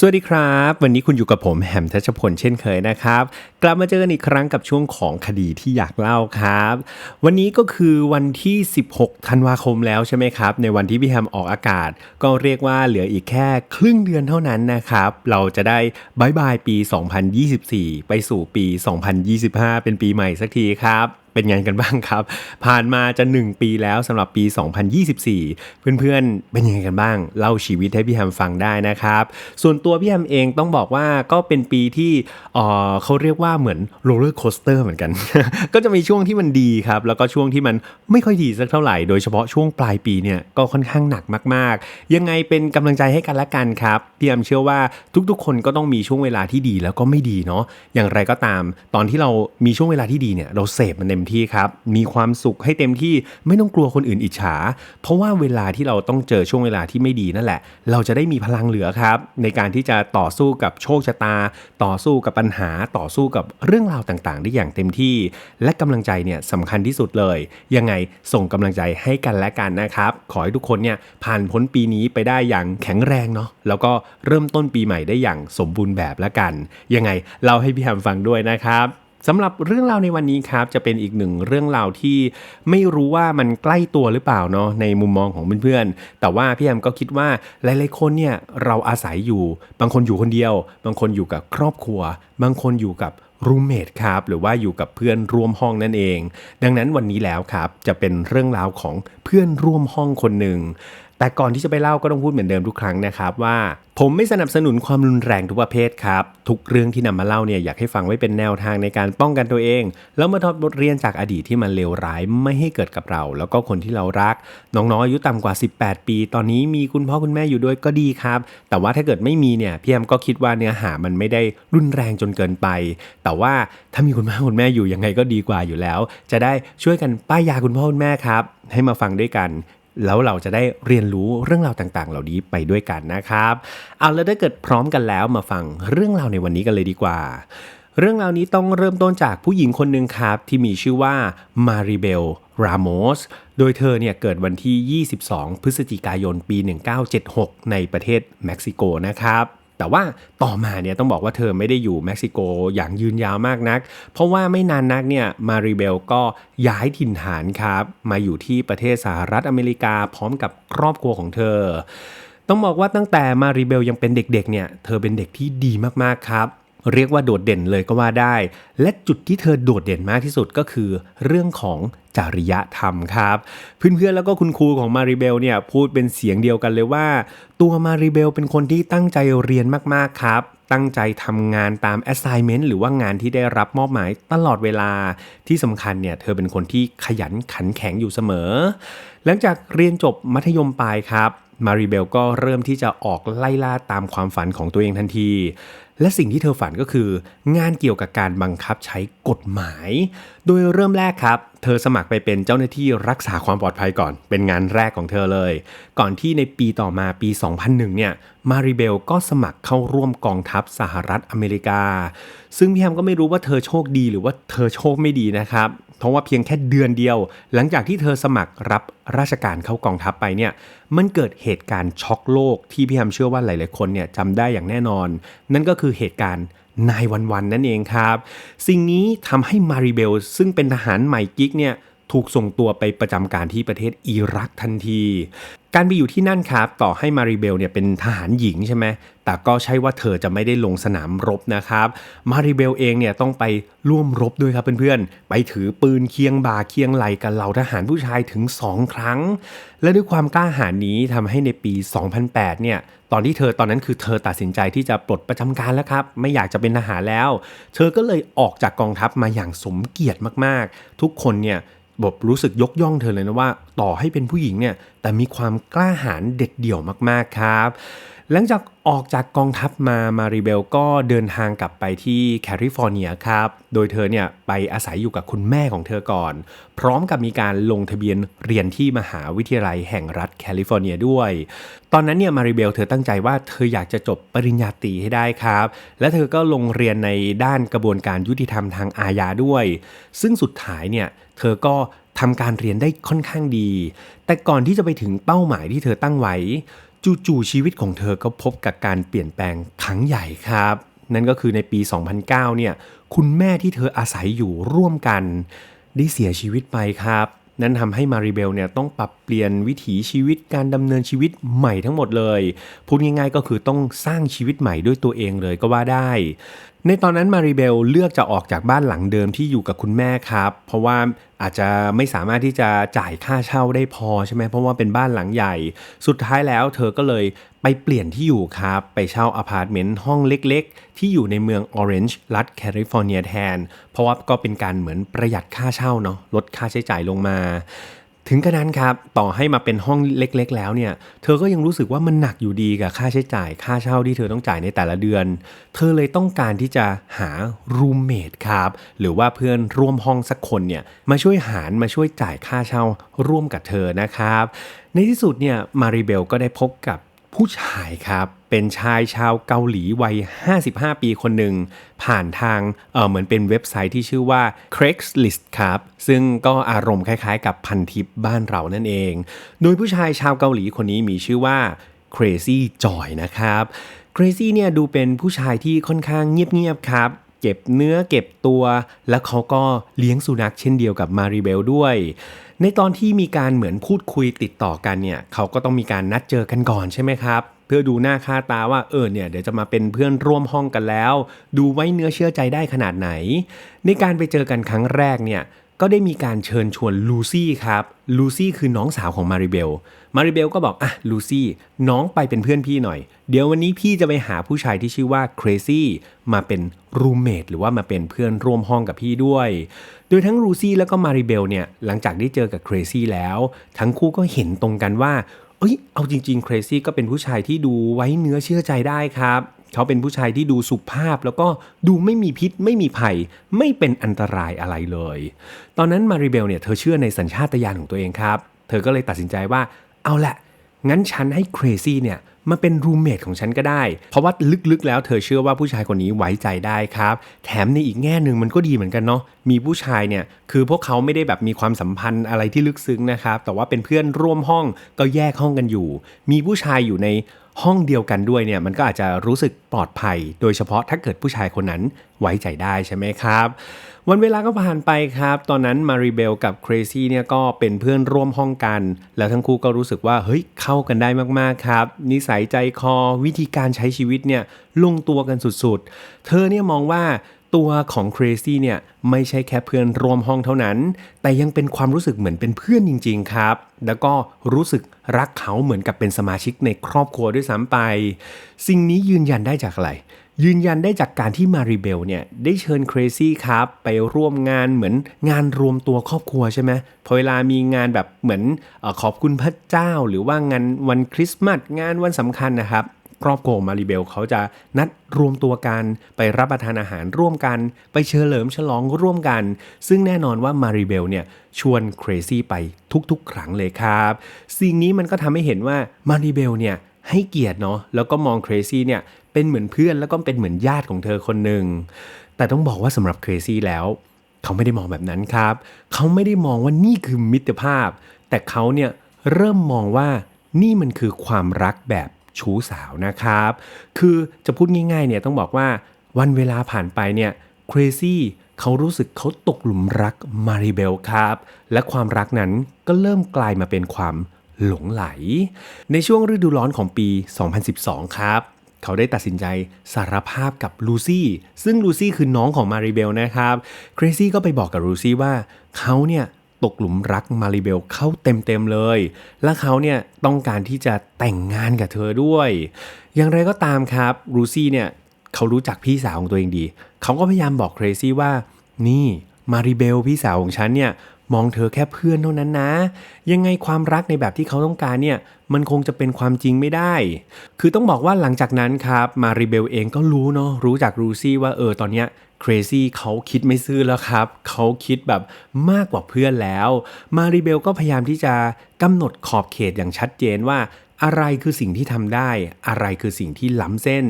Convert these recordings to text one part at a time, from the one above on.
สวัสดีครับ วันนี้คุณอยู่กับผมแหมทัชพลเช่นเคยนะครับ กลับมาเจอกันอีกครั้งกับช่วงของคดีที่อยากเล่าครับ วันนี้ก็คือวันที่ 16ธันวาคมแล้วใช่ไหมครับ ในวันที่พี่แฮมออกอากาศ ก็เรียกว่าเหลืออีกแค่ครึ่งเดือนเท่านั้นนะครับ เราจะได้บายบายปี 2024 ไปสู่ปี 2025 เป็นปีใหม่สักทีครับ เป็นไงกันบ้างครับ ผ่านมาจะ 1 ปีแล้วสำหรับปี 2024 เพื่อนๆ เป็นยังไงกันบ้าง เล่าชีวิตให้พี่แฮมฟังได้นะครับ ส่วนตัวพี่แฮมเองต้องบอกว่าก็เป็นปีที่เออเขาเรียกว่าเหมือนโรลเลอร์โคสเตอร์เหมือนกัน ก็จะมีช่วงที่มันดีครับ แล้วก็ช่วงที่มันไม่ค่อยดีสักเท่าไหร่ โดยเฉพาะช่วงปลายปีเนี่ยก็ค่อนข้างหนักมากๆ ยังไงเป็นกำลังใจให้กันละกันครับพี่แฮมเชื่อว่าทุกๆ คนก็ต้องมีช่วงเวลาที่ดีแล้วก็ไม่ดีเนาะอย่างไรก็ตาม ตอนที่เรามีช่วงเวลาที่ดีเนี่ยเราเสพมันเต็มที่ครับ มีความสุขให้เต็มที่ไม่ต้องกลัวคนอื่นอิจฉา เพราะว่าเวลาที่เราต้องเจอช่วงเวลาที่ไม่ดีนั่นแหละ เราจะได้มีพลังเหลือครับ ในการที่จะต่อสู้กับโชคชะตา ต่อสู้กับปัญหาต่อสู้กับเรื่องราวต่างๆ ได้อย่างเต็มที่ และกำลังใจเนี่ยสำคัญที่สุดเลย ยังไงส่งกำลังใจให้กันและกันนะครับ ขอให้ทุกคนเนี่ยผ่านพ้นปีนี้ไปได้อย่างแข็งแรงเนาะแล้วก็เริ่มต้นปีใหม่ได้อย่างสมบูรณ์แบบและกัน ยังไงเล่าให้พี่แฮมฟังด้วยนะครับ สำหรับเรื่องราวในวันนี้ครับจะเป็นอีกหนึ่งเรื่องราวที่ไม่รู้ว่ามันใกล้ตัวหรือเปล่าเนาะในมุมมองของเพื่อนๆ แต่ว่าพี่แอมก็คิดว่าหลายๆคนเนี่ยเราอาศัยอยู่ บางคนอยู่คนเดียว บางคนอยู่กับครอบครัว บางคนอยู่กับรูมเมทครับหรือว่าอยู่กับเพื่อนร่วมห้องนั่นเอง ดังนั้นวันนี้แล้วครับจะเป็นเรื่องราวของเพื่อนร่วมห้องคนหนึ่ง แต่ก่อนที่จะไปเล่าก็ต้องพูดเหมือนเดิมทุกครั้งนะครับว่า ผมไม่สนับสนุนความรุนแรงทุกประเภทครับ ทุกเรื่องที่นำมาเล่าเนี่ยอยากให้ฟังไว้เป็นแนวทางในการป้องกันตัวเอง แล้วมาถอดบทเรียนจากอดีตที่มันเลวร้ายไม่ให้เกิดกับเรา แล้วก็คนที่เรารัก น้องๆอายุต่ำกว่า 18 ปี ตอนนี้มีคุณพ่อคุณแม่อยู่ด้วยก็ดีครับ แต่ว่าถ้าเกิดไม่มีเนี่ยพี่แอมก็คิดว่าเนื้อหามันไม่ได้รุนแรงจนเกินไป แต่ว่าถ้ามีคุณพ่อคุณแม่อยู่ยังไงก็ดีกว่าอยู่แล้ว จะได้ช่วยกันป้ายยาคุณพ่อคุณแม่ครับให้มาฟังด้วยกัน แล้วเราจะได้เรียนรู้เรื่องราวต่างๆ เหล่านี้ไปด้วยกันนะครับ เอาแล้วถ้าเกิดพร้อมกันแล้วมาฟังเรื่องราวในวันนี้กันเลยดีกว่า เรื่องราวนี้ต้องเริ่มต้นจากผู้หญิงคนหนึ่งครับ ที่มีชื่อว่ามาริเบลรามอสโดยเธอเนี่ยเกิดวันที่ 22 พฤศจิกายนปี 1976 ในประเทศเม็กซิโกนะครับ แต่ว่าต่อมาเนี่ยต้องบอกว่าเธอไม่ได้อยู่เม็กซิโกอย่างยืนยาวมากนัก เพราะว่าไม่นานนักเนี่ยมาริเบลก็ย้ายถิ่นฐานครับ มาอยู่ที่ประเทศสหรัฐอเมริกาพร้อมกับครอบครัวของเธอ ต้องบอกว่าตั้งแต่มาริเบลยังเป็นเด็กๆเนี่ยเธอเป็นเด็กที่ดีมากๆครับเรียกว่าโดดเด่นเลยก็ว่าได้ และจุดที่เธอโดดเด่นมากที่สุดก็คือเรื่องของ จริยธรรมครับ เพื่อนๆแล้วก็คุณครูของมาริเบลเนี่ยพูดเป็นเสียงเดียวกันเลยว่า ตัวมาริเบลเป็นคนที่ตั้งใจเรียนมากๆครับตั้งใจทำงานตาม assignment หรือว่างานที่ได้รับมอบหมายตลอดเวลาที่สำคัญเนี่ยเธอเป็นคนที่ขยันขันแข็งอยู่เสมอ หลังจากเรียนจบมัธยมปลายครับมาริเบลก็เริ่มที่จะออกไล่ล่าตามความฝันของตัวเองทันที และสิ่งที่เธอฝันก็คือ งานเกี่ยวกับการบังคับใช้กฎหมาย โดยเริ่มแรกครับ เธอสมัครไปเป็นเจ้าหน้าที่รักษาความปลอดภัยก่อน เป็นงานแรกของเธอเลย ก่อนที่ในปีต่อมาปี 2001 เนี่ย มาริเบลก็สมัครเข้าร่วมกองทัพสหรัฐอเมริกา ซึ่งพี่แฮมก็ไม่รู้ว่าเธอโชคดีหรือว่าเธอโชคไม่ดีนะครับ เพราะว่าเพียงแค่เดือนเดียว หลังจากที่เธอสมัครรับราชการเข้ากองทัพไปเนี่ยมันเกิดเหตุการณ์ช็อกโลกที่พี่แฮมเชื่อว่าหลาย ๆ คนเนี่ยจำได้อย่างแน่นอน นั่นก็คือเหตุการณ์นายวันวันนั่นเองครับ สิ่งนี้ทำให้มาริเบลซึ่งเป็นทหารใหม่กิ๊กเนี่ย ถูกส่งตัวไปประจำการที่ประเทศอิรักทันที การไปอยู่ที่นั่นครับ ต่อให้มาริเบลเนี่ยเป็นทหารหญิงใช่ไหม แต่ก็ใช่ว่าเธอจะไม่ได้ลงสนามรบนะครับ มาริเบลเองเนี่ยต้องไปร่วมรบด้วยครับเพื่อนๆ ไปถือปืนเคียงบ่าเคียงไหลกับเหล่าทหารผู้ชายถึง 2 ครั้ง และด้วยความกล้าหาญนี้ทำให้ในปี 2008 เนี่ย ตอนที่เธอตอนนั้นคือเธอตัดสินใจที่จะปลดประจำการแล้วครับ ไม่อยากจะเป็นทหารแล้ว เธอก็เลยออกจากกองทัพมาอย่างสมเกียรติมากๆ ทุกคนเนี่ย บบรู้สึกยกย่องเธอเลยนะว่า ต่อให้เป็นผู้หญิงเนี่ยแต่มีความกล้าหาญเด็ดเดี่ยวมากๆครับ หลังจากออกจากกองทัพมามาริเบลก็เดินทางกลับไปที่แคลิฟอร์เนียครับ โดยเธอเนี่ยไปอาศัยอยู่กับคุณแม่ของเธอก่อน พร้อมกับมีการลงทะเบียนเรียนที่มหาวิทยาลัยแห่งรัฐแคลิฟอร์เนียด้วย ตอนนั้นเนี่ยมาริเบลเธอตั้งใจว่าเธออยากจะจบปริญญาตรีให้ได้ครับ และเธอก็ลงเรียนในด้านกระบวนการยุติธรรมทางอาญาด้วย ซึ่งสุดท้ายเนี่ย เธอก็ทำการเรียนได้ค่อนข้างดี แต่ก่อนที่จะไปถึงเป้าหมายที่เธอตั้งไว้ จู่ๆชีวิตของเธอก็พบกับการเปลี่ยนแปลงครั้งใหญ่ครับ นั่นก็คือในปี 2009 เนี่ย คุณแม่ที่เธออาศัยอยู่ร่วมกัน ได้เสียชีวิตไปครับ นั่นทำให้มาริเบลเนี่ยต้องปรับเปลี่ยนวิถีชีวิตการดำเนินชีวิตใหม่ทั้งหมดเลย พูดง่ายๆก็คือต้องสร้างชีวิตใหม่ด้วยตัวเองเลยก็ว่าได้ ในตอนนั้นมาริเบลเลือกจะออกจากบ้านหลังเดิมที่อยู่กับคุณแม่ครับ เพราะว่าอาจจะไม่สามารถที่จะจ่ายค่าเช่าได้พอใช่ไหมเพราะว่าเป็นบ้านหลังใหญ่ สุดท้ายแล้วเธอก็เลยไปเปลี่ยนที่อยู่ครับ ไปเช่าอพาร์ตเมนต์ห้องเล็กๆ ที่อยู่ในเมืองออเรนจ์รัฐแคลิฟอร์เนียแทน เพราะว่าก็เป็นการเหมือนประหยัดค่าเช่าเนาะลดค่าใช้จ่ายลงมา ถึงกระนั้นครับ ต่อให้มาเป็นห้องเล็กๆ แล้วเนี่ย เธอก็ยังรู้สึกว่ามันหนักอยู่ดีกับค่าใช้จ่าย ค่าเช่าที่เธอต้องจ่ายในแต่ละเดือน เธอเลยต้องการที่จะหารูมเมทครับ หรือว่าเพื่อนร่วมห้องสักคนเนี่ย มาช่วยหารมาช่วยจ่ายค่าเช่าร่วมกับเธอนะครับ ในที่สุดเนี่ย มาริเบลก็ได้พบกับผู้ชายครับ เป็นชายชาวเกาหลีวัย 55 ปีคนหนึ่ง ผ่านทางเเหมือนเป็นเว็บไซต์ที่ชื่อว่า Craigslist ครับ ซึ่งก็อารมณ์คล้ายๆ กับพันทิปบ้านเรานั่นเอง โดยผู้ชายชาวเกาหลีคนนี้มีชื่อว่า Crazy Joy นะครับ Crazy เนี่ยดูเป็นผู้ชายที่ค่อนข้างเงียบๆครับเก็บเนื้อเก็บตัว แล้วเขาก็เลี้ยงสุนัขเช่นเดียวกับมาริเบลด้วย ในตอนที่มีการเหมือนพูดคุยติดต่อกันเนี่ย เขาก็ต้องมีการนัดเจอกันก่อนใช่ไหมครับ เพื่อดูหน้าค่าตาว่าเออเนี่ยเดี๋ยวจะมาเป็นเพื่อนร่วมห้องกันแล้ว ดูไว้เนื้อเชื่อใจได้ขนาดไหน ในการไปเจอกันครั้งแรกเนี่ยก็ได้มีการเชิญชวนลูซี่ครับ ลูซี่คือน้องสาวของมาริเบล มาริเบลก็บอก อะ ลูซี่ น้องไปเป็นเพื่อนพี่หน่อย เดี๋ยววันนี้พี่จะไปหาผู้ชายที่ชื่อว่าเครซี่มาเป็นรูเมทหรือว่ามาเป็นเพื่อนร่วมห้องกับพี่ด้วย โดยทั้งลูซี่แล้วก็มาริเบลเนี่ย หลังจากได้เจอกับเครซี่แล้ว ทั้งคู่ก็เห็นตรงกันว่า เอ้ยเอาจริงๆเครซี่ก็เป็นผู้ชายที่ดูไว้เนื้อเชื่อใจได้ครับ เขาเป็นผู้ชายที่ดูสุภาพแล้วก็ดูไม่มีพิษไม่มีภัย ไม่เป็นอันตรายอะไรเลย ตอนนั้นมาริเบลเนี่ยเธอเชื่อในสัญชาตญาณของตัวเองครับ เธอก็เลยตัดสินใจว่าเอาละงั้นฉันให้เครซี่เนี่ย มาเป็นรูมเมทของฉันก็ได้ เพราะว่าลึกๆแล้วเธอเชื่อว่าผู้ชายคนนี้ไว้ใจได้ครับ แถมในอีกแง่หนึ่งมันก็ดีเหมือนกันเนาะมีผู้ชายเนี่ยคือพวกเขาไม่ได้แบบมีความสัมพันธ์อะไรที่ลึกซึ้งนะครับแต่ว่าเป็นเพื่อนร่วมห้องก็แยกห้องกันอยู่ มีผู้ชายอยู่ในห้องเดียวกันด้วยเนี่ยมันก็อาจจะรู้สึกปลอดภัย โดยเฉพาะถ้าเกิดผู้ชายคนนั้นไว้ใจได้ใช่ไหมครับ วันเวลาก็ผ่านไปครับ ตอนนั้นมาริเบลกับเครซี่เนี่ยก็เป็นเพื่อนร่วมห้องกัน แล้วทั้งคู่ก็รู้สึกว่าเฮ้ยเข้ากันได้มากๆครับ นิสัยใจคอวิธีการใช้ชีวิตเนี่ยลงตัวกันสุดๆ เธอเนี่ยมองว่าตัวของเครซี่เนี่ยไม่ใช่แค่เพื่อนร่วมห้องเท่านั้น แต่ยังเป็นความรู้สึกเหมือนเป็นเพื่อนจริง ๆ ครับ แล้วก็รู้สึกรักเขาเหมือนกับเป็นสมาชิกในครอบครัวด้วยซ้ำไป สิ่งนี้ยืนยันได้จากอะไร ยืนยันได้จากการที่มาริเบลเนี่ยได้เชิญครซี่ครับไปร่วมงานเหมือนงานรวมตัวครอบครัวใช่ไหมพอเวลามีงานแบบเหมือนอขอบคุณพระเจ้า หรือว่างานวันคริสต์มาสงานวันสำคัญนะครับครอบครัวมาริเบลเขาจะนัดรวมตัวกันไปรับประทานอาหารร่วมกัน ไปเฉลิมฉลองร่วมกัน ซึ่งแน่นอนว่ามาริเบลเนี่ยชวนเครซี่ไปทุกๆ ครั้งเลยครับ สิ่งนี้มันก็ทำให้เห็นว่ามาริเบลเนี่ยให้เกียรติเนาะแล้วก็มองเครซี่เนี่ย เป็นเหมือนเพื่อนแล้วก็เป็นเหมือนญาติของเธอคนหนึ่งแต่ต้องบอกว่าสำหรับเครซี่แล้ว เขาไม่ได้มองแบบนั้นครับ เขาไม่ได้มองว่านี่คือมิตรภาพ แต่เขาเนี่ยเริ่มมองว่านี่มันคือความรักแบบชู้สาวนะครับ คือจะพูดง่ายๆเนี่ยต้องบอกว่าวันเวลาผ่านไปเนี่ยเครซี่เขารู้สึกเขาตกหลุมรักมาริเบลครับ และความรักนั้นก็เริ่มกลายมาเป็นความหลงไหล ในช่วงฤดูร้อนของปี 2012 ครับ เขาได้ตัดสินใจสารภาพกับลูซี่ซึ่งลูซี่คือน้องของมาริเบลนะครับเครซี่ก็ไปบอกกับลูซี่ว่าเขาเนี่ยตกหลุมรักมาริเบลเข้าเต็มๆเลย และเขาเนี่ยต้องการที่จะแต่งงานกับเธอด้วย อย่างไรก็ตามครับลูซี่เนี่ยเขารู้จักพี่สาวของตัวเองดี เขาก็พยายามบอกเครซี่ว่า นี่มาริเบลพี่สาวของฉันเนี่ย มองเธอแค่เพื่อนเท่านั้นนะ ยังไงความรักในแบบที่เขาต้องการเนี่ย มันคงจะเป็นความจริงไม่ได้ คือต้องบอกว่าหลังจากนั้นครับ มาริเบลเองก็รู้เนาะรู้จากรูซี่ว่าเออตอนเนี้ยเครซี่เขาคิดไม่ซื่อแล้วครับ เขาคิดแบบมากกว่าเพื่อนแล้ว มาริเบลก็พยายามที่จะกำหนดขอบเขตอย่างชัดเจนว่า อะไรคือสิ่งที่ทำได้ อะไรคือสิ่งที่ล้ำเส้น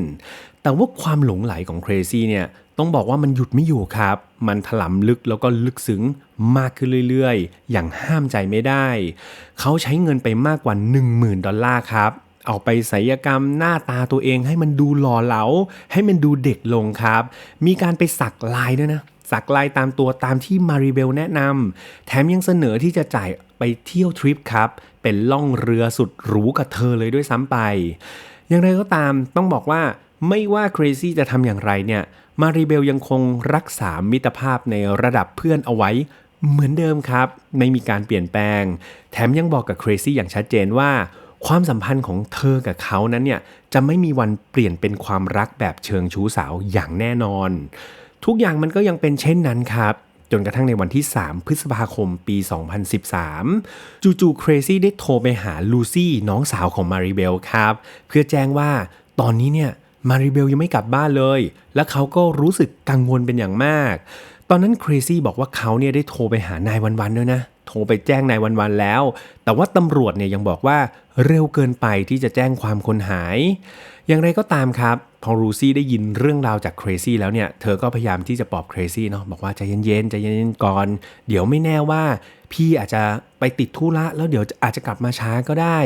แต่ว่าความหลงไหลของเครซี่เนี่ย ต้องบอกว่ามันหยุดไม่อยู่ครับ มันถลำลึกแล้วก็ลึกซึ้งมากขึ้นเรื่อยๆ อย่างห้ามใจไม่ได้ เขาใช้เงินไปมากกว่า 10,000 ดอลลาร์ครับ เอาไปศัลกรรมหน้าตาตัวเองให้มันดูหล่อเหลา ให้มันดูเด็กลงครับ มีการไปสักลายด้วยนะสักลายตามตัวตามที่มาริเบลแนะนำแถมยังเสนอที่จะจ่ายไปเที่ยวทริปครับ เป็นล่องเรือสุดหรูกับเธอเลยด้วยซ้ำไป อย่างไรก็ตามต้องบอกว่า ไม่ว่าเครซี่จะทำอย่างไรเนี่ยมาริเบลยังคงรักษามิตรภาพในระดับเพื่อนเอาไว้เหมือนเดิมครับ ไม่มีการเปลี่ยนแปลง แถมยังบอกกับเครซี่อย่างชัดเจนว่า ความสัมพันธ์ของเธอกับเขานั้นเนี่ยจะไม่มีวันเปลี่ยนเป็นความรักแบบเชิงชู้สาวอย่างแน่นอน ทุกอย่างมันก็ยังเป็นเช่นนั้นครับ จนกระทั่งในวันที่ 3 พฤษภาคมปี 2013 จู่ๆเครซี่ได้โทรไปหาลูซี่น้องสาวของมาริเบลครับ เพื่อแจ้งว่าตอนนี้เนี่ย มาริเบลยังไม่กลับบ้านเลย และเขาก็รู้สึกกังวลเป็นอย่างมาก ตอนนั้นครซี่บอกว่าเขาเนี่ยได้โทรไปหานายวันๆด้วยนะโทรไปแจ้งนายวันๆแล้ว แต่ว่าตำรวจเนี่ยยังบอกว่าเร็วเกินไปที่จะแจ้งความคนหาย อย่างไรก็ตามครับ พอรูซี่ได้ยินเรื่องราวจากเครซี่แล้วเนี่ย เธอก็พยายามที่จะปลอบเครซี่เนาะบอกว่าใจเย็นๆใจเย็นๆก่อน เดี๋ยวไม่แน่ว่า พี่อาจจะไปติดธุระแล้วเดี๋ยวอาจจะกลับมาช้าก็ได้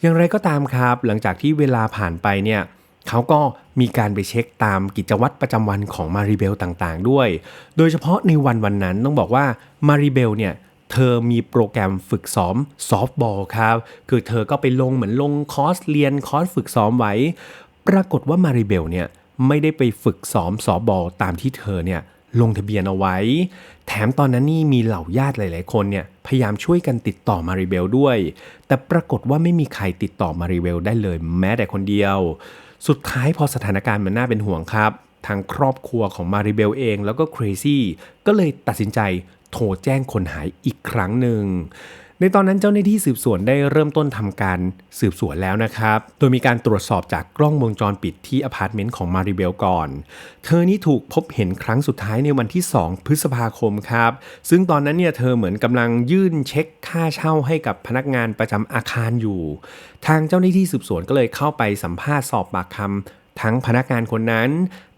อย่างไรก็ตามครับ หลังจากที่เวลาผ่านไปเนี่ย เขาก็มีการไปเช็คตามกิจวัตรประจำวันของมาริเบลต่างๆ ด้วย โดยเฉพาะในวันวันนั้นต้องบอกว่ามาริเบลเนี่ยเธอมีโปรแกรมฝึกซ้อมซอฟต์บอลครับ คือเธอก็ไปลงเหมือนลงคอร์สเรียนคอร์สฝึกซ้อมไว้ ปรากฏว่ามาริเบลเนี่ยไม่ได้ไปฝึกซ้อมซอฟต์บอลตามที่เธอเนี่ยลงทะเบียนเอาไว้ แถมตอนนั้นนี่มีเหล่าญาติหลาย ๆ คนเนี่ยพยายามช่วยกันติดต่อมาริเบลด้วย แต่ปรากฏว่าไม่มีใครติดต่อมาริเบลได้เลยแม้แต่คนเดียว สุดท้ายพอสถานการณ์มันน่าเป็นห่วงครับ ทางครอบครัวของมาริเบลเองแล้วก็เครซี่ก็เลยตัดสินใจโทรแจ้งคนหายอีกครั้งหนึ่ง ในตอนนั้นเจ้าหน้าที่สืบสวนได้เริ่มต้นทำการสืบสวนแล้วนะครับ โดยมีการตรวจสอบจากกล้องวงจรปิดที่อพาร์ตเมนต์ของมาริเบลก่อน เธอนี่ถูกพบเห็นครั้งสุดท้ายในวันที่ 2 พฤษภาคมครับ ซึ่งตอนนั้นเนี่ยเธอเหมือนกำลังยื่นเช็คค่าเช่าให้กับพนักงานประจำอาคารอยู่ ทางเจ้าหน้าที่สืบสวนก็เลยเข้าไปสัมภาษณ์สอบปากคำทั้งพนักงานคนนั้น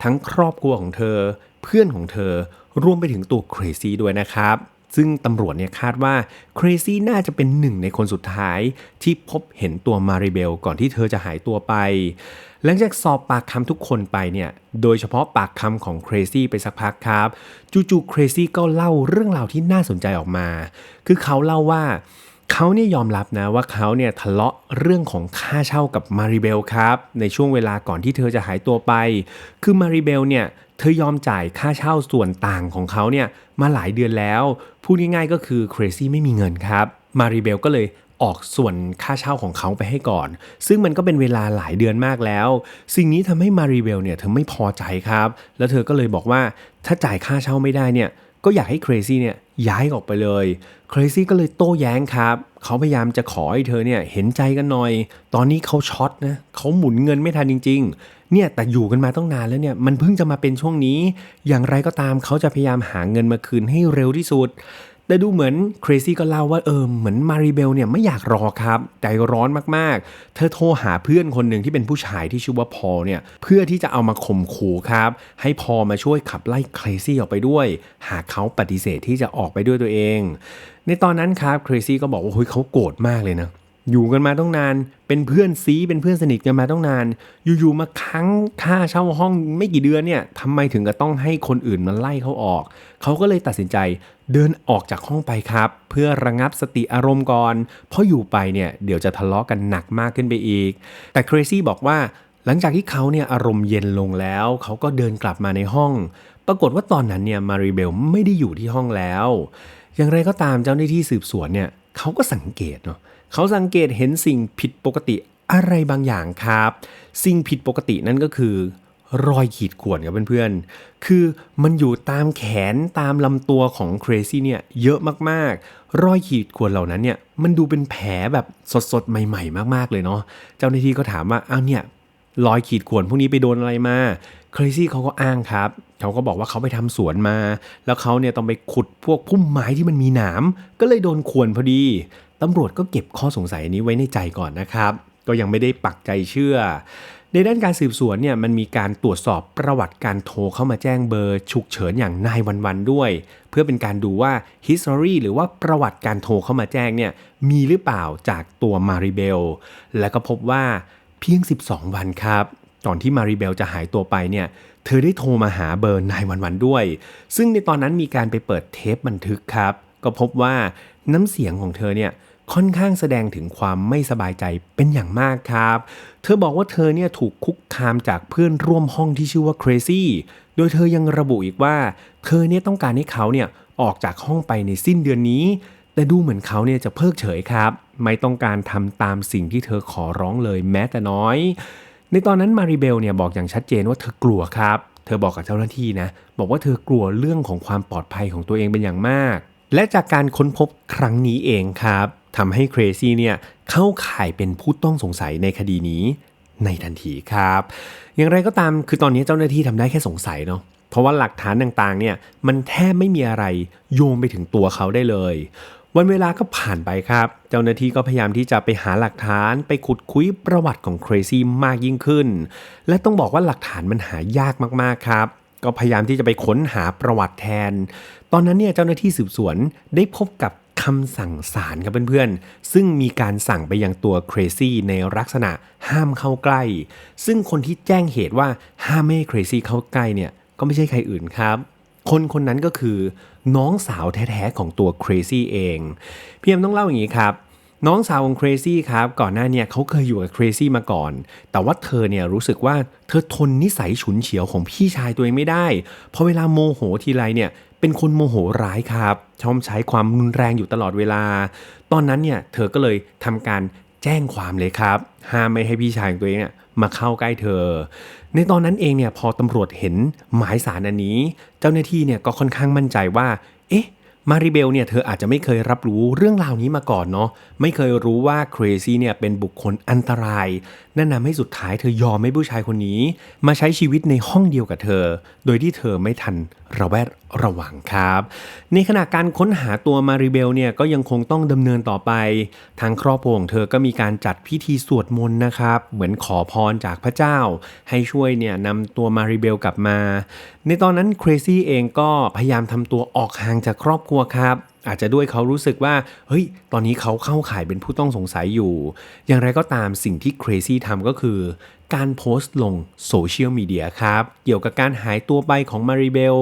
ทั้งครอบครัวของเธอ เพื่อนของเธอ รวมไปถึงตัวเครซี่ด้วยนะครับ ซึ่งตำรวจเนี่ยคาดว่าเครซี่น่าจะเป็นหนึ่งในคนสุดท้ายที่พบเห็นตัวมาริเบลก่อนที่เธอจะหายตัวไป หลังจากสอบปากคำทุกคนไปเนี่ยโดยเฉพาะปากคำของเครซี่ไปสักพักครับจู่ๆเครซี่ก็เล่าเรื่องราวที่น่าสนใจออกมา คือเขาเล่าว่าเขาเนี่ยยอมรับนะว่าเขาเนี่ยทะเลาะเรื่องของค่าเช่ากับมาริเบลครับ ในช่วงเวลาก่อนที่เธอจะหายตัวไป คือมาริเบลเนี่ย เธอยอมจ่ายค่าเช่าส่วนต่างของเขาเนี่ยมาหลายเดือนแล้ว พูดง่ายๆก็คือเครซี่ไม่มีเงินครับ มาริเบลก็เลยออกส่วนค่าเช่าของเขาไปให้ก่อน ซึ่งมันก็เป็นเวลาหลายเดือนมากแล้ว สิ่งนี้ทำให้มาริเบลเนี่ยเธอไม่พอใจครับ แล้วเธอก็เลยบอกว่าถ้าจ่ายค่าเช่าไม่ได้เนี่ยก็อยากให้เครซี่เนี่ยย้ายออกไปเลย เครซี่ก็เลยโต้แย้งครับ เขาพยายามจะขอให้เธอเนี่ยเห็นใจกันหน่อย ตอนนี้เขาช็อตนะเขาหมุนเงินไม่ทันจริง เนี่ยแต่อยู่กันมาต้องนานแล้วเนี่ยมันเพิ่งจะมาเป็นช่วงนี้ อย่างไรก็ตามเขาจะพยายามหาเงินมาคืนให้เร็วที่สุดแต่ดูเหมือนเครซี่ก็เล่าว่าเออเหมือนมาริเบลเนี่ยไม่อยากรอครับใจร้อนมากๆ เธอโทรหาเพื่อนคนหนึ่งที่เป็นผู้ชายที่ชื่อว่าพอลเนี่ยเพื่อที่จะเอามาข่มขู่ครับ ให้พอลมาช่วยขับไล่เครซี่ออกไปด้วย หากเขาปฏิเสธที่จะออกไปด้วยตัวเอง ในตอนนั้นครับเครซี่ก็บอกว่าเฮ้ยเขาโกรธมากเลยนะ อยู่กันมาต้องนาน เป็นเพื่อนซีเป็นเพื่อนสนิทกันมาต้องนาน อยู่ๆมาค้างค่าเช่าห้องไม่กี่เดือนเนี่ยทำไมถึงกับต้องให้คนอื่นมาไล่เขาออก เขาก็เลยตัดสินใจเดินออกจากห้องไปครับ เพื่อระงับสติอารมณ์ก่อน เพราะอยู่ไปเนี่ยเดี๋ยวจะทะเลาะกันหนักมากขึ้นไปอีก แต่เครซี่บอกว่าหลังจากที่เขาเนี่ยอารมณ์เย็นลงแล้ว เขาก็เดินกลับมาในห้อง ปรากฏว่าตอนนั้นเนี่ยมาริเบลไม่ได้อยู่ที่ห้องแล้ว อย่างไรก็ตามเจ้าหน้าที่สืบสวนเนี่ยเขาก็สังเกตเนาะ เขาสังเกตเห็นสิ่งผิดปกติอะไรบางอย่างครับ สิ่งผิดปกตินั่นก็คือ รอยขีดข่วนกับเพื่อนๆ คือมันอยู่ตามแขนตามลำตัวของเครซี่เนี่ยเยอะมากๆ รอยขีดข่วนเหล่านั้นเนี่ยมันดูเป็นแผลแบบสดๆ ใหม่ๆ มากๆเลยเนาะ เจ้าหน้าที่ก็ถามว่าอ้าวเนี่ยรอยขีดข่วนพวกนี้ไปโดนอะไรมาเครซี่เขาก็อ้างครับ เขาก็บอกว่าเขาไปทำสวนมา แล้วเขาเนี่ยต้องไปขุดพวกพุ่มไม้ที่มันมีหนาม ก็เลยโดนข่วนพอดี ตำรวจก็เก็บข้อสงสัยนี้ไว้ในใจก่อนนะครับ ก็ยังไม่ได้ปักใจเชื่อ ในด้านการสืบสวนเนี่ยมันมีการตรวจสอบประวัติการโทรเข้ามาแจ้งเบอร์ฉุกเฉินอย่างนายวันๆด้วย เพื่อเป็นการดูว่า history หรือว่าประวัติการโทรเข้ามาแจ้งเนี่ยมีหรือเปล่าจากตัวมาริเบล และก็พบว่าเพียง 12 วันครับก่อนที่มาริเบลจะหายตัวไปเนี่ย เธอได้โทรมาหาเบอร์นายวันๆด้วย ซึ่งในตอนนั้นมีการไปเปิดเทปบันทึกครับ ก็พบว่าน้ำเสียงของเธอเนี่ย ค่อนข้างแสดงถึงความไม่สบายใจเป็นอย่างมากครับ เธอบอกว่าเธอเนี่ยถูกคุกคามจากเพื่อนร่วมห้องที่ชื่อว่า Crazy โดยเธอยังระบุอีกว่า เธอเนี่ยต้องการให้เขาเนี่ยออกจากห้องไปในสิ้นเดือนนี้ แต่ดูเหมือนเขาเนี่ยจะเพิกเฉยครับ ไม่ต้องการทำตามสิ่งที่เธอขอร้องเลยแม้แต่น้อย ในตอนนั้นมาริเบลเนี่ยบอกอย่างชัดเจนว่าเธอกลัวครับ เธอบอกกับเจ้าหน้าที่นะ บอกว่าเธอกลัวเรื่องของความปลอดภัยของตัวเองเป็นอย่างมากและจากการค้นพบครั้งนี้เองครับ ทำให้เครซี่เนี่ยเข้าข่ายเป็นผู้ต้องสงสัยในคดีนี้ในทันทีครับ อย่างไรก็ตามคือตอนนี้เจ้าหน้าที่ทำได้แค่สงสัยเนาะเพราะว่าหลักฐานต่างๆเนี่ยมันแทบไม่มีอะไรโยงไปถึงตัวเขาได้เลย วันเวลาก็ผ่านไปครับ เจ้าหน้าที่ก็พยายามที่จะไปหาหลักฐานไปขุดคุยประวัติของเครซี่มากยิ่งขึ้น และต้องบอกว่าหลักฐานมันหายากมากๆครับก็พยายามที่จะไปค้นหาประวัติแทน ตอนนั้นเนี่ยเจ้าหน้าที่สืบสวนได้พบกับ คำสั่งศาลครับเพื่อนๆ ซึ่งมีการสั่งไปยังตัวเครซี่ในลักษณะห้ามเข้าใกล้ ซึ่งคนที่แจ้งเหตุว่าห้ามไม่ให้เครซี่เข้าใกล้เนี่ยก็ไม่ใช่ใครอื่นครับ คนคนนั้นก็คือน้องสาวแท้ๆของตัวเครซี่เองพี่เอ็มต้องเล่าอย่างนี้ครับน้องสาวของเครซี่ครับก่อนหน้าเนี่ยเขาเคยอยู่กับเครซี่มาก่อน แต่ว่าเธอเนี่ยรู้สึกว่าเธอทนนิสัยฉุนเฉียวของพี่ชายตัวเองไม่ได้พอเวลาโมโหทีไรเนี่ย เป็นคนโมโหร้ายครับ ชอบใช้ความรุนแรงอยู่ตลอดเวลา ตอนนั้นเนี่ยเธอก็เลยทำการแจ้งความเลยครับ ห้ามไม่ให้พี่ชายของตัวเองเนี่ยมาเข้าใกล้เธอ ในตอนนั้นเองเนี่ยพอตำรวจเห็นหมายสารอันนี้ เจ้าหน้าที่เนี่ยก็ค่อนข้างมั่นใจว่า เอ๊ะ มาริเบลเนี่ยเธออาจจะไม่เคยรับรู้เรื่องราวนี้มาก่อนเนาะ ไม่เคยรู้ว่าเครซี่เนี่ยเป็นบุคคลอันตราย นั่นนำให้สุดท้ายเธอยอมให้ผู้ชายคนนี้ มาใช้ชีวิตในห้องเดียวกับเธอ โดยที่เธอไม่ทันระแวดระวังครับ ในขณะการค้นหาตัวมาริเบลเนี่ยก็ยังคงต้องดำเนินต่อไป ทางครอบครัวของเธอก็มีการจัดพิธีสวดมนต์นะครับ เหมือนขอพรจากพระเจ้า ให้ช่วยเนี่ยนำตัวมาริเบลกลับมา ในตอนนั้นเครซี่เองก็พยายามทำตัวออกห่างจากครอบครัวครับอาจจะด้วยเขารู้สึกว่า เฮ้ย ตอนนี้เขาเข้าข่ายเป็นผู้ต้องสงสัยอยู่ อย่างไรก็ตามสิ่งที่เครซี่ทำก็คือ การโพสต์ลงโซเชียลมีเดียครับ เกี่ยวกับการหายตัวไปของมาริเบล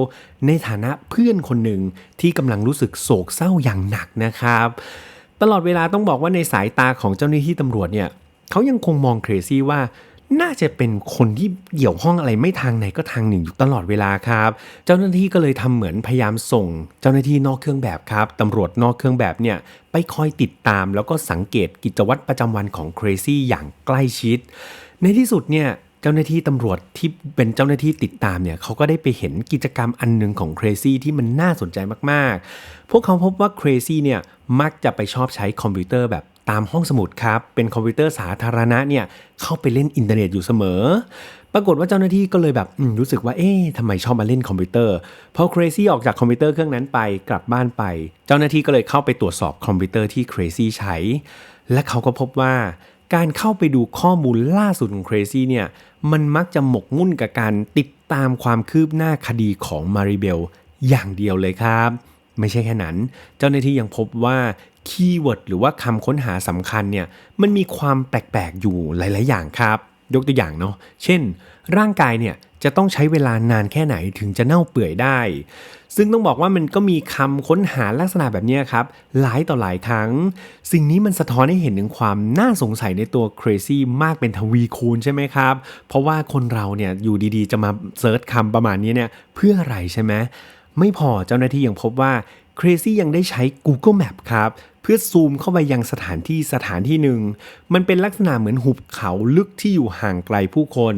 ในฐานะเพื่อนคนหนึ่งที่กำลังรู้สึกโศกเศร้าอย่างหนักนะครับ ตลอดเวลาต้องบอกว่าในสายตาของเจ้าหน้าที่ตำรวจเนี่ยเขายังคงมองเครซี่ว่า น่าจะเป็นคนที่เกี่ยวข้องอะไรไม่ทางไหนก็ทางหนึ่งอยู่ตลอดเวลาครับ เจ้าหน้าที่ก็เลยทำเหมือนพยายามส่ง เจ้าหน้าที่นอกเครื่องแบบครับตำรวจนอกเครื่องแบบเนี่ยไปคอยติดตาม แล้วก็สังเกตกิจวัตรประจำวันของเครซี่อย่างใกล้ชิด ในที่สุดเนี่ยเจ้าหน้าที่ตำรวจที่เป็นเจ้าหน้าที่ติดตามเนี่ยเขาก็ได้ไปเห็นกิจกรรมอันหนึ่งของเครซี่ที่มันน่าสนใจมากๆ พวกเขาพบว่าเครซี่เนี่ยมักจะไปชอบใช้คอมพิวเตอร์แบบ ตามห้องสมุดครับ เป็นคอมพิวเตอร์สาธารณะเนี่ยเข้าไปเล่นอินเทอร์เน็ตอยู่เสมอ ปรากฏว่าเจ้าหน้าที่ก็เลยแบบรู้สึกว่าเอ๊ะทำไมชอบมาเล่นคอมพิวเตอร์พอเครซี่ออกจากคอมพิวเตอร์เครื่องนั้นไปกลับบ้านไป เจ้าหน้าที่ก็เลยเข้าไปตรวจสอบคอมพิวเตอร์ที่เครซี่ใช้ และเขาก็พบว่าการเข้าไปดูข้อมูลล่าสุดของเครซี่เนี่ยมันมักจะหมกมุ่นกับการติดตามความคืบหน้าคดีของมาริเบลอย่างเดียวเลยครับ ไม่ใช่แค่นั้น เจ้าหน้าที่ยังพบว่า คีย์เวิร์ดหรือว่าคำค้นหาสำคัญเนี่ยมันมีความแปลกๆอยู่หลาย ๆ อย่างครับ ยกตัวอย่างเนาะเช่น ร่างกายเนี่ยจะต้องใช้เวลานานแค่ไหนถึงจะเน่าเปื่อยได้ ซึ่งต้องบอกว่ามันก็มีคำค้นหาลักษณะแบบนี้ครับ หลายต่อหลายครั้ง สิ่งนี้มันสะท้อนให้เห็นถึงความน่าสงสัยในตัวเครซี่มากเป็นทวีคูณใช่ไหมครับ เพราะว่าคนเราเนี่ยอยู่ดีๆ จะมาเซิร์ชคำประมาณนี้เนี่ยเพื่ออะไรใช่ไหมไม่พอเจ้าหน้าที่ยังพบว่าเครซี่ยังได้ใช้ Google Map ครับ พื่อซูมเข้าไปยังสถานที่สถานที่หนึ่ง มันเป็นลักษณะเหมือนหุบเขาลึกที่อยู่ห่างไกลผู้คน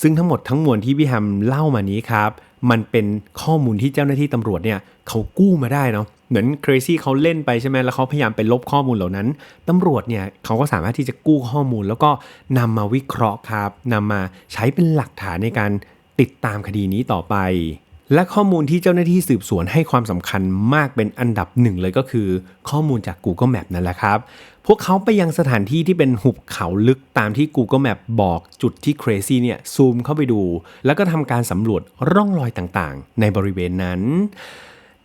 ซึ่งทั้งหมดทั้งมวลที่พี่แฮมเล่ามานี้ครับ มันเป็นข้อมูลที่เจ้าหน้าที่ตำรวจเนี่ยเขากู้มาได้เนาะเหมือนเครซี่เขาเล่นไปใช่ไหมแล้วเขาพยายามไปลบข้อมูลเหล่านั้นตำรวจเนี่ยเขาก็สามารถที่จะกู้ข้อมูล แล้วก็นำมาวิเคราะห์ครับนำมาใช้เป็นหลักฐานในการติดตามคดีนี้ต่อไป และข้อมูลที่เจ้าหน้าที่สืบสวนให้ความสำคัญมากเป็นอันดับหนึ่งเลยก็คือ ข้อมูลจาก Google Map นั่นแหละครับ พวกเขาไปยังสถานที่ที่เป็นหุบเขาลึกตามที่ Google Map บอกจุดที่ Crazy เนี่ยซูมเข้าไปดู แล้วก็ทำการสำรวจร่องรอยต่างๆ ในบริเวณนั้น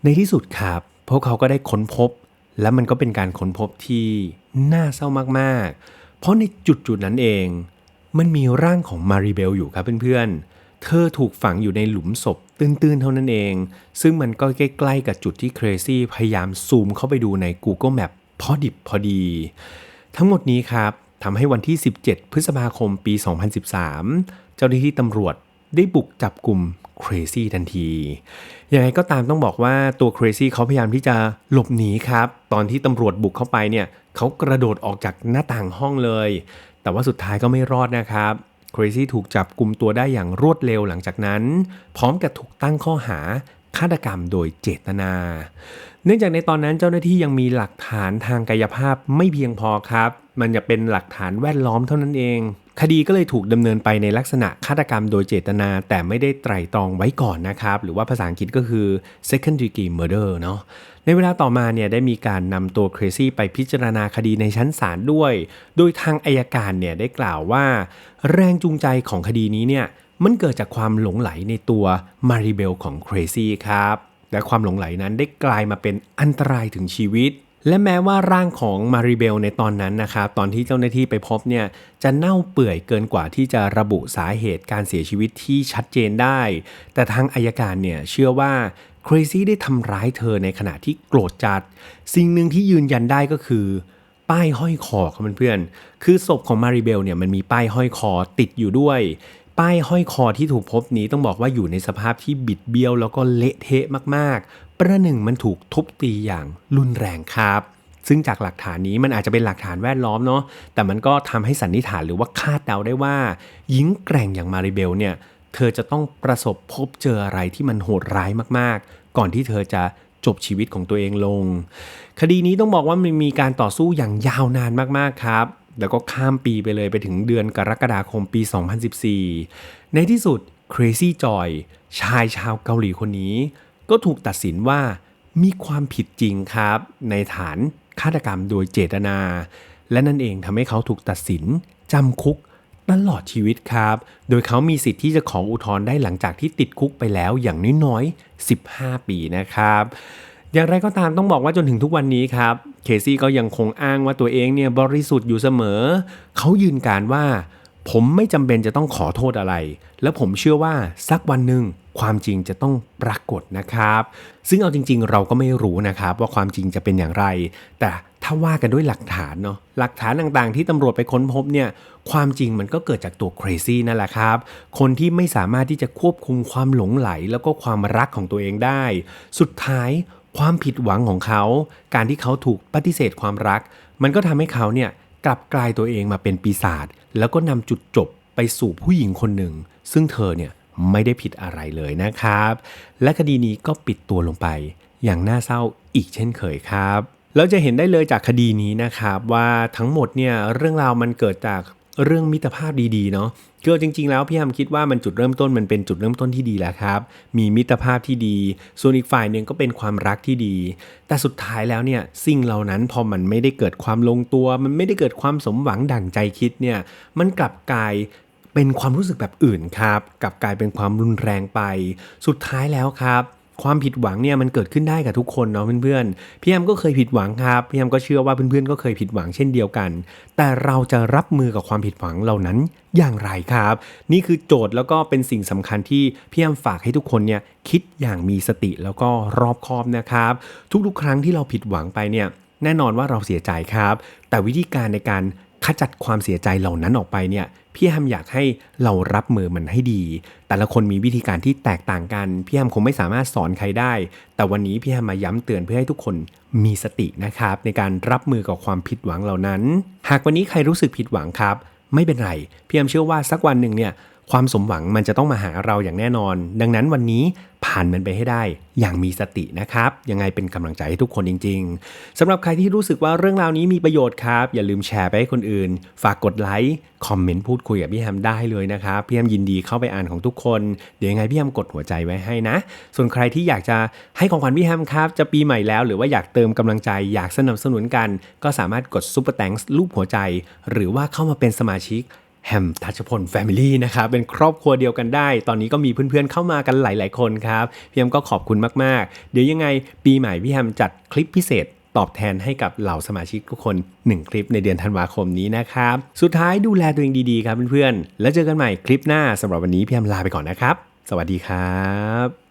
ในที่สุดครับ พวกเขาก็ได้ค้นพบ และมันก็เป็นการค้นพบที่น่าเศร้ามากๆ เพราะในจุดจุดๆนั้นเอง มันมีร่างของมารีเบลอยู่ครับเพื่อนๆเธอถูกฝังอยู่ในหลุมศพ ตื้นๆ เท่านั้นเอง ซึ่งมันก็ใกล้ๆ กับจุดที่เครซี่พยายามซูมเข้าไปดูใน Google Map พอดิบพอดี ทั้งหมดนี้ครับทำให้วันที่ 17 พฤษภาคมปี 2013 เจ้าหน้าที่ตำรวจได้บุกจับกลุ่ม Crazy ทันที ยังไงก็ตามต้องบอกว่าตัว Crazy เขาพยายามที่จะหลบหนีครับ ตอนที่ตำรวจบุกเข้าไปเนี่ยเขากระโดดออกจากหน้าต่างห้องเลย แต่ว่าสุดท้ายก็ไม่รอดนะครับ Crazy ถูกจับกลุ่มตัวได้อย่างรวดเร็วหลังจากนั้น พร้อมกับถูกตั้งข้อหาฆาตกรรมโดยเจตนา เนื่องจากในตอนนั้นเจ้าหน้าที่ยังมีหลักฐานทางกายภาพไม่เพียงพอครับ มันจะเป็นหลักฐานแวดล้อมเท่านั้นเอง คดีก็เลยถูกดำเนินไปในลักษณะฆาตกรรมโดยเจตนา แต่ไม่ได้ไตร่ตรองไว้ก่อนนะครับ หรือว่าภาษาอังกฤษก็คือ second degree murder เนาะในเวลาต่อมาเนี่ยได้มีการนำตัวเครซี่ไปพิจารณาคดีในชั้นศาลด้วย โดยทางอายการเนี่ยได้กล่าวว่า แรงจูงใจของคดีนี้เนี่ยมันเกิดจากความหลงไหลในตัวมาริเบลของเครซี่ครับ และความหลงไหลนั้นได้กลายมาเป็นอันตรายถึงชีวิต และแม้ว่าร่างของมาริเบลในตอนนั้นนะครับตอนที่เจ้าหน้าที่ไปพบเนี่ยจะเน่าเปื่อยเกินกว่าที่จะระบุสาเหตุการเสียชีวิตที่ชัดเจนได้ แต่ทางอายการเนี่ยเชื่อว่าครซี่ได้ทำร้ายเธอในขณะที่โกรธจัด สิ่งหนึ่งที่ยืนยันได้ก็คือ ป้ายห้อยคอครับเพื่อนๆคือศพของมาริเบลเนี่ยมันมีป้ายห้อยคอติดอยู่ด้วย ป้ายห้อยคอที่ถูกพบนี้ต้องบอกว่าอยู่ในสภาพที่บิดเบี้ยวแล้วก็เละเทะมากๆ ประหนึ่งมันถูกทุบตีอย่างรุนแรงครับ ซึ่งจากหลักฐานนี้มันอาจจะเป็นหลักฐานแวดล้อมเนาะ แต่มันก็ทำให้สันนิษฐานหรือว่าคาดเดาได้ว่า หญิงแกร่งอย่างมาริเบลเนี่ย เธอจะต้องประสบพบเจออะไรที่มันโหดร้ายมากๆ ก่อนที่เธอจะจบชีวิตของตัวเองลง คดีนี้ต้องบอกว่ามันมีการต่อสู้อย่างยาวนานมากๆครับ แล้วก็ข้ามปีไปเลยไปถึงเดือนกรกฎาคมปี 2014 ในที่สุด Crazy Joy ชายชาวเกาหลีคนนี้ ก็ถูกตัดสินว่ามีความผิดจริงครับ ในฐานฆาตกรรมโดยเจตนา และนั่นเองทำให้เขาถูกตัดสินจำคุกตลอดชีวิตครับ โดยเขามีสิทธิ์ที่จะขออุทธรณ์ได้หลังจากที่ติดคุกไปแล้วอย่างน้อยๆ 15 ปีนะครับ อย่างไรก็ตามต้องบอกว่าจนถึงทุกวันนี้ครับ เคซี่ก็ยังคงอ้างว่าตัวเองเนี่ยบริสุทธิ์อยู่เสมอ เขายืนการว่า ผมไม่จำเป็นจะต้องขอโทษอะไร และผมเชื่อว่าสักวันหนึ่งความจริงจะต้องปรากฏนะครับ ซึ่งเอาจริง ๆ เราก็ไม่รู้นะครับว่าความจริงจะเป็นอย่างไร แต่ถ้าว่ากันด้วยหลักฐานเนาะหลักฐานต่างๆ ที่ตำรวจไปค้นพบเนี่ยความจริงมันก็เกิดจากตัว crazy นั่นแหละครับ คนที่ไม่สามารถที่จะควบคุมความหลงไหล แล้วก็ความรักของตัวเองได้ สุดท้าย ความผิดหวังของเขา การที่เขาถูกปฏิเสธความรัก มันก็ทำให้เขาเนี่ยกลับกลายตัวเองมาเป็นปีศาจแล้วก็นำจุดจบไปสู่ผู้หญิงคนหนึ่ง ซึ่งเธอเนี่ยไม่ได้ผิดอะไรเลยนะครับ และคดีนี้ก็ปิดตัวลงไป อย่างน่าเศร้าอีกเช่นเคยครับแล้วจะเห็นได้เลยจากคดีนี้นะครับว่าทั้งหมดเนี่ยเรื่องราวมันเกิดจากเรื่องมิตรภาพดีๆเนาะก็จริง ๆ แล้วพี่ฮัมคิดว่ามันจุดเริ่มต้นมันเป็นจุดเริ่มต้นที่ดีแล้วครับ มีมิตรภาพที่ดี ส่วนอีกฝ่ายหนึ่งก็เป็นความรักที่ดี แต่สุดท้ายแล้วเนี่ยสิ่งเหล่านั้นพอมันไม่ได้เกิดความลงตัว มันไม่ได้เกิดความสมหวังดั่งใจคิดเนี่ยมันกลับกลายเป็นความรู้สึกแบบอื่นครับ กลับกลายเป็นความรุนแรงไป สุดท้ายแล้วครับ ความผิดหวังเนี่ยมันเกิดขึ้นได้กับทุกคนเนาะเพื่อนๆพี่แอมก็เคยผิดหวังครับพี่แอมก็เชื่อว่าเพื่อนๆก็เคยผิดหวังเช่นเดียวกัน แต่เราจะรับมือกับความผิดหวังเหล่านั้นอย่างไรครับ นี่คือโจทย์แล้วก็เป็นสิ่งสำคัญที่พี่แอมฝากให้ทุกคนเนี่ยคิดอย่างมีสติแล้วก็รอบคอบนะครับ ทุกๆ ครั้งที่เราผิดหวังไปเนี่ยแน่นอนว่าเราเสียใจครับ แต่วิธีการในการขจัดความเสียใจเหล่านั้นออกไปเนี่ย พี่แฮมอยากให้เรารับมือมันให้ดี แต่ละคนมีวิธีการที่แตกต่างกัน พี่แฮมคงไม่สามารถสอนใครได้ แต่วันนี้พี่แฮมมาย้ำเตือนเพื่อให้ทุกคนมีสตินะครับ ในการรับมือกับความผิดหวังเหล่านั้น หากวันนี้ใครรู้สึกผิดหวังครับ ไม่เป็นไร พี่แฮมเชื่อว่าสักวันหนึ่งเนี่ยความสมหวังมันจะต้องมาหาเราอย่างแน่นอน ดังนั้นวันนี้ผ่านมันไปให้ได้อย่างมีสตินะครับ ยังไงเป็นกำลังใจให้ทุกคนจริง ๆสำหรับใครที่รู้สึกว่าเรื่องราวนี้มีประโยชน์ครับ อย่าลืมแชร์ไปให้คนอื่น ฝากกดไลค์คอมเมนต์พูดคุยกับพี่แฮมได้เลยนะครับพี่แฮมยินดีเข้าไปอ่านของทุกคน เดี๋ยวยังไงพี่แฮมกดหัวใจไว้ให้นะ ส่วนใครที่อยากจะให้ของขวัญพี่แฮมครับจะปีใหม่แล้ว หรือว่าอยากเติมกำลังใจอยากสนับสนุนกัน ก็สามารถกดซุปเปอร์แตงส์รูปหัวใจ หรือว่าเข้ามาเป็นสมาชิก แฮมทัชพลแฟมิลี่นะครับเป็นครอบครัวเดียวกันได้ ตอนนี้ก็มีเพื่อนๆเข้ามากันหลายๆคนครับพี่แฮมก็ขอบคุณมากๆ เดี๋ยวยังไงปีใหม่พี่แฮมจัดคลิปพิเศษตอบแทนให้กับเหล่าสมาชิกทุกคน 1 คลิปในเดือนธันวาคมนี้นะครับ สุดท้ายดูแลตัวเองดีๆครับเพื่อนๆ แล้วเจอกันใหม่คลิปหน้าสำหรับวันนี้พี่แฮมลาไปก่อนนะครับ สวัสดีครับ